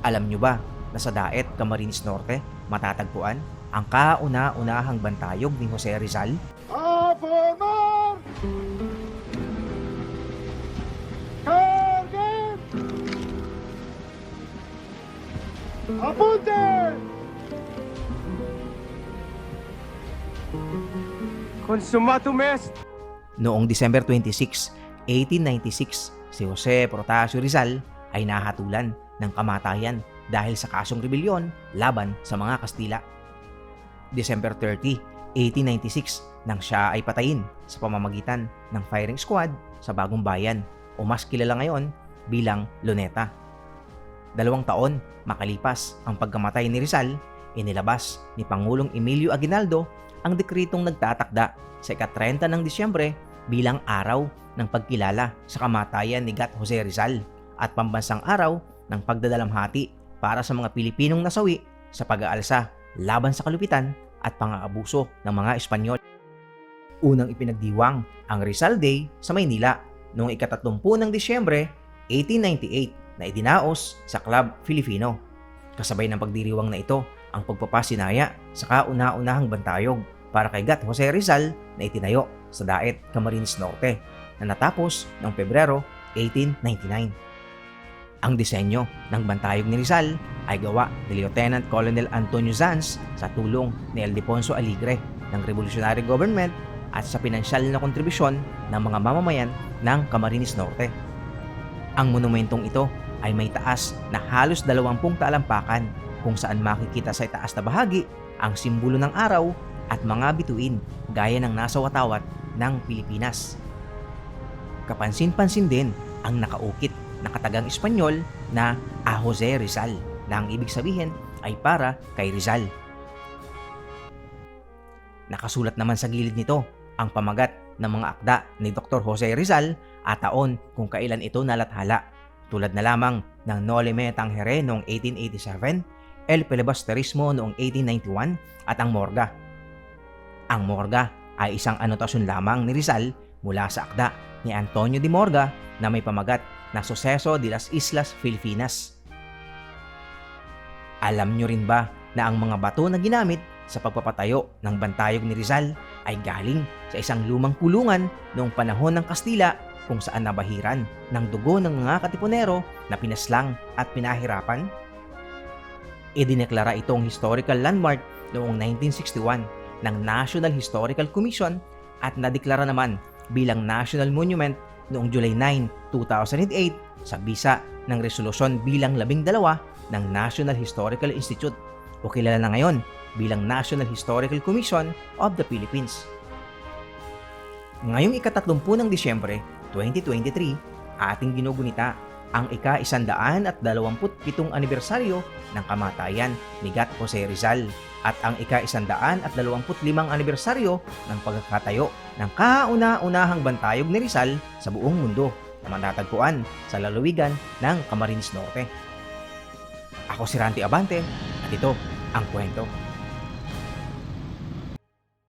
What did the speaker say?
Alam nyo ba na sa Daet, Camarines Norte, matatagpuan ang kauna-unahang bantayog ni Jose Rizal? A formar! ¡Carguen! ¡Apunten! Consumatum est! Noong December 26, 1896, si Jose Protasio Rizal ay nahatulan ng kamatayan dahil sa kasong rebelyon laban sa mga Kastila. December 30, 1896 nang siya ay patayin sa pamamagitan ng firing squad sa Bagong Bayan o mas kilala ngayon bilang Luneta. Dalawang taon makalipas ang pagkamatay ni Rizal, inilabas ni Pangulong Emilio Aguinaldo ang dekretong nagtatakda sa ika-30 ng Disyembre bilang araw ng pagkilala sa kamatayan ni Gat Jose Rizal at pambansang araw ng pagdadalamhati para sa mga Pilipinong nasawi sa pag-aalsa laban sa kalupitan at pang-aabuso ng mga Espanyol. Unang ipinagdiwang ang Rizal Day sa Maynila noong ikatatlumpun ng Disyembre 1898 na idinaos sa Club Filipino. Kasabay ng pagdiriwang na ito ang pagpapasinaya sa kauna-unahang bantayog para kay Gat Jose Rizal na itinayo sa Daet, Camarines Norte na natapos noong Pebrero 1899. Ang disenyo ng bantayog ni Rizal ay gawa ni Lieutenant Colonel Antonio Zanz sa tulong ni Ildefonso Aligre ng Revolutionary Government at sa pinansyal na kontribusyon ng mga mamamayan ng Camarines Norte. Ang monumentong ito ay may taas na halos 20 talampakan kung saan makikita sa itaas na bahagi ang simbolo ng araw at mga bituin gaya ng nasa watawat ng Pilipinas. Kapansin-pansin din ang nakaukit na katagang Espanyol na A Jose Rizal na ang ibig sabihin ay para kay Rizal. Nakasulat naman sa gilid nito ang pamagat ng mga akda ni Dr. Jose Rizal at taon kung kailan ito nalathala tulad na lamang ng Noli Me Tangere noong 1887, El Filibusterismo noong 1891 at ang Morga. Ang Morga ay isang anotasyon lamang ni Rizal mula sa akda ni Antonio de Morga na may pamagat na Suceso de las Islas Filipinas. Alam nyo rin ba na ang mga bato na ginamit sa pagpapatayo ng bantayog ni Rizal ay galing sa isang lumang kulungan noong panahon ng Kastila kung saan nabahiran ng dugo ng mga katipunero na pinaslang at pinahirapan? Idineklara itong historical landmark noong 1961 ng National Historical Commission at nadeklara naman bilang National Monument noong July 9, 2008 sa bisa ng resolusyon bilang 12 ng National Historical Institute o kilala na ngayon bilang National Historical Commission of the Philippines. Ngayong ikatatlumpun ng Disyembre 2023, ating ginugunita ang ika-isandaan at dalawamput pitong anibersaryo ng kamatayan ni Gat Jose Rizal at ang ika-isandaan at dalawamput limang anibersaryo ng pagkakatayo ng kauna-unahang bantayog ni Rizal sa buong mundo na matatagpuan sa lalawigan ng Camarines Norte. Ako si Ranti Abante at ito ang kwento